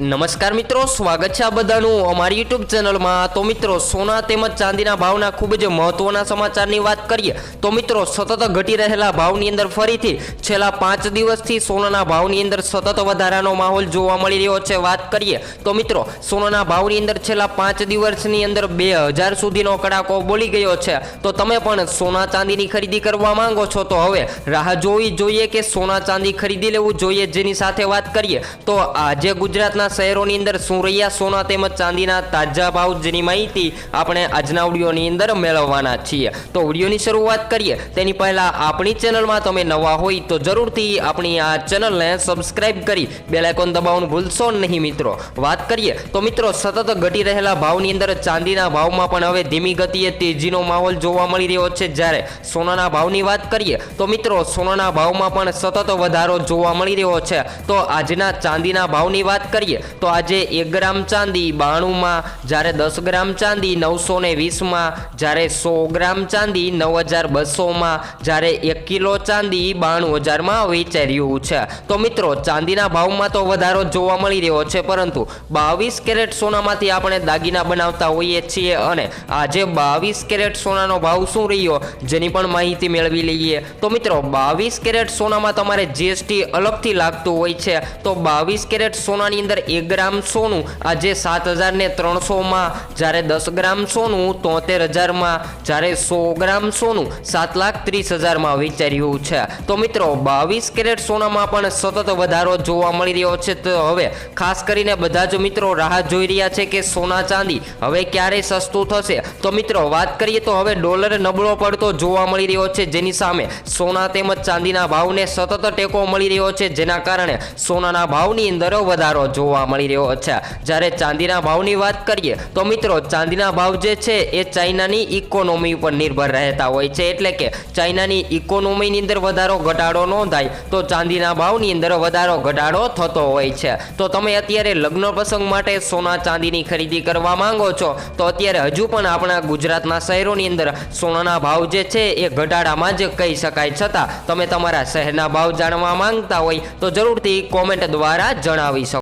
નમસ્કાર મિત્રો, સ્વાગત છે આ બધાનું અમારી યુટ્યુબ ચેનલમાં તો મિત્રો, સોના તેમજ ચાંદીના ભાવના ખૂબ જ મહત્વના સમાચારની વાત કરીએ, તો મિત્રો, સતત ઘટી રહેલા ભાવની અંદર ફરીથી છેલ્લા પાંચ દિવસથી સોનાના ભાવની અંદર સતત વધારાનો માહોલ જોવા મળી રહ્યો છે. વાત કરીએ, તો મિત્રો, સોનાના ભાવની અંદર છેલ્લા પાંચ દિવસની અંદર બે હજાર સુધીનો કડાકો બોલી ગયો છે. તો તમે પણ સોના ચાંદીની ખરીદી કરવા માંગો છો? તો હવે રાહ જોવી જોઈએ કે સોના ચાંદી ખરીદી લેવું જોઈએ? જેની સાથે વાત કરીએ, તો આજે ગુજરાતના શહેરોની અંદર શું રહ્યા સોના તેમજ ચાંદીના તાજા ભાવ જેની માહિતી આપણે આજના વિડીયોની અંદર મેળવવાના છીએ. તો વિડીયોની શરૂઆત કરીએ. તેની પહેલાં આપણી ચેનલમાં તમે નવા હોય તો જરૂરથી આપણી આ ચેનલને સબસ્ક્રાઇબ કરી બેલાઇકોન દબાવવાનું ભૂલશો નહીં મિત્રો. વાત કરીએ તો મિત્રો સતત ઘટી રહેલા ભાવની અંદર ચાંદીના ભાવમાં પણ હવે ધીમી ગતિએ તેજીનો માહોલ જોવા મળી રહ્યો છે. જ્યારે સોનાના ભાવની વાત કરીએ તો મિત્રો સોનાના ભાવમાં પણ સતત વધારો જોવા મળી રહ્યો છે. તો આજના ચાંદીના ભાવની વાત કરીએ તો આજે એક ગ્રામ ચાંદી બાણુંમાં, જ્યારે દસ ગ્રામ ચાંદી નવસો ને વીસમાં, જ્યારે સો ગ્રામ ચાંદી નવ હજાર બસોમાં, જ્યારે એક કિલો ચાંદી બાણું હજારમાં વેચાઈ રહ્યું છે. તો મિત્રો, ચાંદીના ભાવમાં તો વધારો જોવા મળી રહ્યો છે, પરંતુ બાવીસ કેરેટ સોનામાંથી આપણે દાગીના બનાવતા હોઈએ છીએ અને આજે બાવીસ કેરેટ સોનાનો ભાવ શું રહ્યો, જેની પણ માહિતી મેળવી લઈએ. તો મિત્રો, બાવીસ કેરેટ સોનામાં તમારે જીએસટી અલગથી લાગતું હોય છે. તો બાવીસ કેરેટ સોનાની અંદર એક ગ્રામ સોનું. આજે સાત હજાર ને ત્રણસોમાં. જ્યારે દસ ગ્રામ સોનું, તોતેર હજારમાં. જ્યારે સો ગ્રામ સોનું, સાત લાખ ત્રીસ હજારમાં વેચાઈ રહ્યું છે. તો મિત્રો, બાવીસ કેરેટ સોનામાં પણ સતત વધારો જોવા મળી રહ્યો છે. તો હવે ખાસ કરીને બધા જ મિત્રો રાહ જોઈ રહ્યા છે કે સોના ચાંદી હવે ક્યારે સસ્તું થશે? તો મિત્રો, વાત કરીએ તો હવે ડોલર નબળો પડતો જોવા મળી રહ્યો છે. જેની સામે સોના તેમજ ચાંદીના ભાવને સતત ટેકો મળી રહ્યો છે. જેના કારણે સોનાના ભાવની અંદર વધારો જોવા મળી રહ્યો છે. જ્યારે ચાંદીના ભાવની વાત કરીએ, તો મિત્રો ચાંદીના ભાવ જે છે એ ચાઇનાની ઇકોનોમી ઉપર નિર્ભર રહેતા હોય છે. એટલે કે ચાઇનાની ઇકોનોમીની અંદર વધારો ઘટાડો નોંધાય, તો ચાંદીના ભાવની અંદર વધારો ઘટાડો થતો હોય છે. તો તમે અત્યારે લગ્ન પ્રસંગ માટે સોના ચાંદીની ખરીદી કરવા માંગો છો, તો અત્યારે હજુ પણ આપણા ગુજરાતના શહેરોની અંદર સોનાના ભાવ જે છે એ ઘટાડામાં જ કહી શકાય. છતાં તમે તમારા શહેરના ભાવ જાણવા માંગતા હોય, તો જરૂરથી કોમેન્ટ દ્વારા જણાવી શકો.